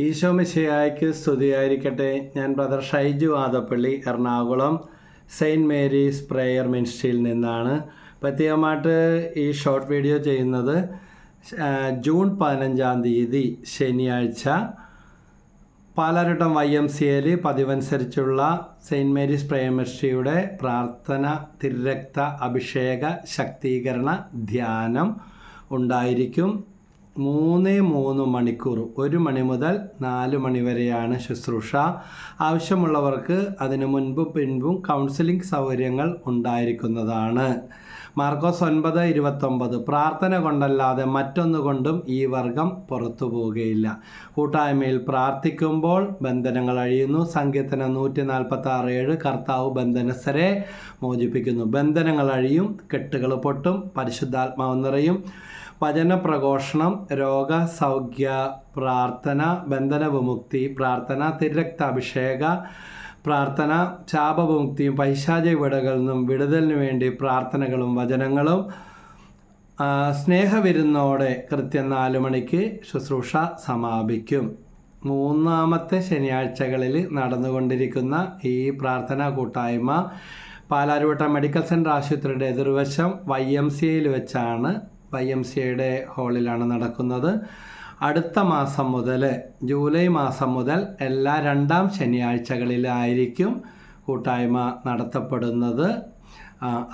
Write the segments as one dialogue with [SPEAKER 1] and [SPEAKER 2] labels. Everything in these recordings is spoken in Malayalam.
[SPEAKER 1] ഈശോ മിശിഹായ്ക്ക് സ്തുതിയായിരിക്കട്ടെ. ഞാൻ brother Shaiju Adappally Ernakulam saint Mary's prayer മിനിസ്ട്രിയിൽ നിന്നാണ്. പ്രത്യേകമായിട്ട് ഈ ഷോർട്ട് വീഡിയോ ചെയ്യുന്നത് ജൂൺ പതിനഞ്ചാം തീയതി ശനിയാഴ്ച. പാലാരട്ടം വൈ എം സി എയിൽ പതിവനുസരിച്ചുള്ള സെയിന്റ് മേരീസ് പ്രേയർ പ്രാർത്ഥന തിരക്ത അഭിഷേക ശക്തീകരണ ധ്യാനം ഉണ്ടായിരിക്കും. മൂന്ന് മൂന്ന് മണിക്കൂർ ഒരു മണി മുതൽ നാല് മണി വരെയാണ് ശുശ്രൂഷ. ആവശ്യമുള്ളവർക്ക് അതിനു മുൻപും പിൻപും കൗൺസിലിംഗ് സൗകര്യങ്ങൾ ഉണ്ടായിരിക്കുന്നതാണ്. മാർക്കോസ് ഒൻപത് ഇരുപത്തൊമ്പത് പ്രാർത്ഥന കൊണ്ടല്ലാതെ മറ്റൊന്നുകൊണ്ടും ഈ വർഗം പുറത്തു പോവുകയില്ല. കൂട്ടായ്മയിൽ പ്രാർത്ഥിക്കുമ്പോൾ ബന്ധനങ്ങൾ അഴിയുന്നു. സങ്കീർത്തനം നൂറ്റി നാൽപ്പത്തി ആറ് ഏഴ് കർത്താവ് ബന്ധനസ്ഥരെ മോചിപ്പിക്കുന്നു. ബന്ധനങ്ങൾ അഴിയും കെട്ടുകൾ പൊട്ടും പരിശുദ്ധാത്മാവ് നിറയും. വചനപ്രഘോഷണം രോഗസൗഖ്യ പ്രാർത്ഥന ബന്ധന വിമുക്തി പ്രാർത്ഥന തിരക്താഭിഷേക പ്രാർത്ഥന ചാപവിമുക്തിയും പൈശാചിക വിടകളിൽ നിന്നും വിടുതലിനു വേണ്ടി പ്രാർത്ഥനകളും വചനങ്ങളും സ്നേഹവിരുന്നോടെ കൃത്യം നാല് മണിക്ക് ശുശ്രൂഷ സമാപിക്കും. മൂന്നാമത്തെ ശനിയാഴ്ചകളിൽ നടന്നുകൊണ്ടിരിക്കുന്ന ഈ പ്രാർത്ഥനാ കൂട്ടായ്മ പാലാരിവട്ടം മെഡിക്കൽ സെന്റർ ആശുപത്രിയുടെ എതിർവശം വൈ എം സി വെച്ചാണ് വൈ എം സി ഐയുടെ ഹാളിലാണ് നടക്കുന്നത്. അടുത്ത മാസം മുതൽ ജൂലൈ മാസം മുതൽ എല്ലാ രണ്ടാം ശനിയാഴ്ചകളിലായിരിക്കും കൂട്ടായ്മ നടത്തപ്പെടുന്നത്.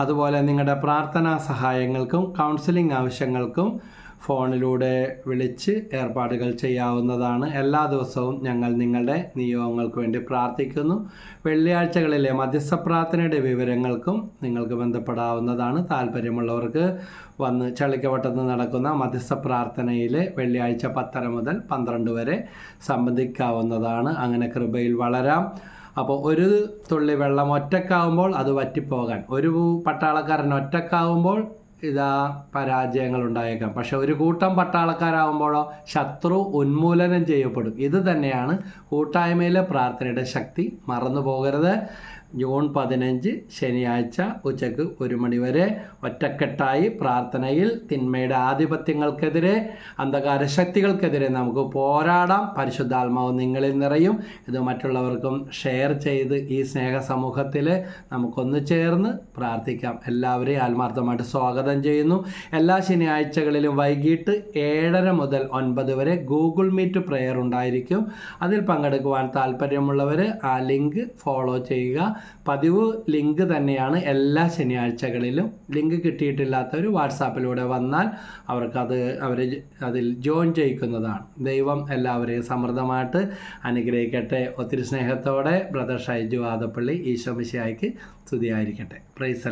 [SPEAKER 1] അതുപോലെ നിങ്ങളുടെ പ്രാർത്ഥനാ സഹായങ്ങൾക്കും കൗൺസിലിംഗ് ആവശ്യങ്ങൾക്കും ഫോണിലൂടെ വിളിച്ച് ഏർപ്പാടുകൾ ചെയ്യാവുന്നതാണ്. എല്ലാ ദിവസവും ഞങ്ങൾ നിങ്ങളുടെ നിയോഗങ്ങൾക്ക് വേണ്ടി പ്രാർത്ഥിക്കുന്നു. വെള്ളിയാഴ്ചകളിലെ മധ്യസ്ഥ പ്രാർത്ഥനയുടെ വിവരങ്ങൾക്കും നിങ്ങൾക്ക് ബന്ധപ്പെടാവുന്നതാണ്. താല്പര്യമുള്ളവർക്ക് വന്ന് ചളിക്കവട്ടത്ത് നടക്കുന്ന മധ്യസ്ഥ പ്രാർത്ഥനയിൽ വെള്ളിയാഴ്ച പത്തര മുതൽ പന്ത്രണ്ട് വരെ സംബന്ധിക്കാവുന്നതാണ്. അങ്ങനെ കൃപയിൽ വളരാം. അപ്പോൾ ഒരു തുള്ളി വെള്ളം ഒറ്റക്കാവുമ്പോൾ അത് വറ്റിപ്പോകാൻ. ഒരു പട്ടാളക്കാരൻ ഒറ്റക്കാവുമ്പോൾ ഇതാ പരാജയങ്ങൾ ഉണ്ടായേക്കാം പക്ഷെ ഒരു കൂട്ടം പട്ടാളക്കാരാകുമ്പോഴോ ശത്രു ഉന്മൂലനം ചെയ്യപ്പെടും. ഇത് തന്നെയാണ് കൂട്ടായ്മയിലെ പ്രാർത്ഥനയുടെ ശക്തി. മറന്നു പോകരുത് ജൂൺ പതിനഞ്ച് ശനിയാഴ്ച ഉച്ചയ്ക്ക് ഒരു മണിവരെ ഒറ്റക്കെട്ടായി പ്രാർത്ഥനയിൽ തിന്മയുടെ ആധിപത്യങ്ങൾക്കെതിരെ അന്ധകാര ശക്തികൾക്കെതിരെ നമുക്ക് പോരാടാം. പരിശുദ്ധാത്മാവ് നിങ്ങളിൽ നിറയും. ഇത് മറ്റുള്ളവർക്കും ഷെയർ ചെയ്ത് ഈ സ്നേഹ സമൂഹത്തിൽ നമുക്കൊന്ന് ചേർന്ന് പ്രാർത്ഥിക്കാം. എല്ലാവരെയും ആത്മാർത്ഥമായിട്ട് സ്വാഗതം ചെയ്യുന്നു. എല്ലാ ശനിയാഴ്ചകളിലും വൈകിട്ട് ഏഴര മുതൽ ഒൻപത് വരെ ഗൂഗിൾ മീറ്റ് പ്രെയർ ഉണ്ടായിരിക്കും. അതിൽ പങ്കെടുക്കുവാൻ താല്പര്യമുള്ളവർ ആ ലിങ്ക് ഫോളോ ചെയ്യുക. പതിവ് ലിങ്ക് തന്നെയാണ് എല്ലാ ശനിയാഴ്ചകളിലും. ലിങ്ക് കിട്ടിയിട്ടില്ലാത്തവർ വാട്സാപ്പിലൂടെ വന്നാൽ അവർക്കത് അവർ അതിൽ ജോയിൻ ചെയ്യിക്കുന്നതാണ്. ദൈവം എല്ലാവരെയും സമൃദ്ധമായിട്ട് അനുഗ്രഹിക്കട്ടെ. ഒത്തിരി സ്നേഹത്തോടെ ബ്രദർ ഷൈജു ആദപ്പള്ളി ഈശോ മിശിഹായ്ക്ക് സ്തുതിയായിരിക്കട്ടെ. പ്രൈസ്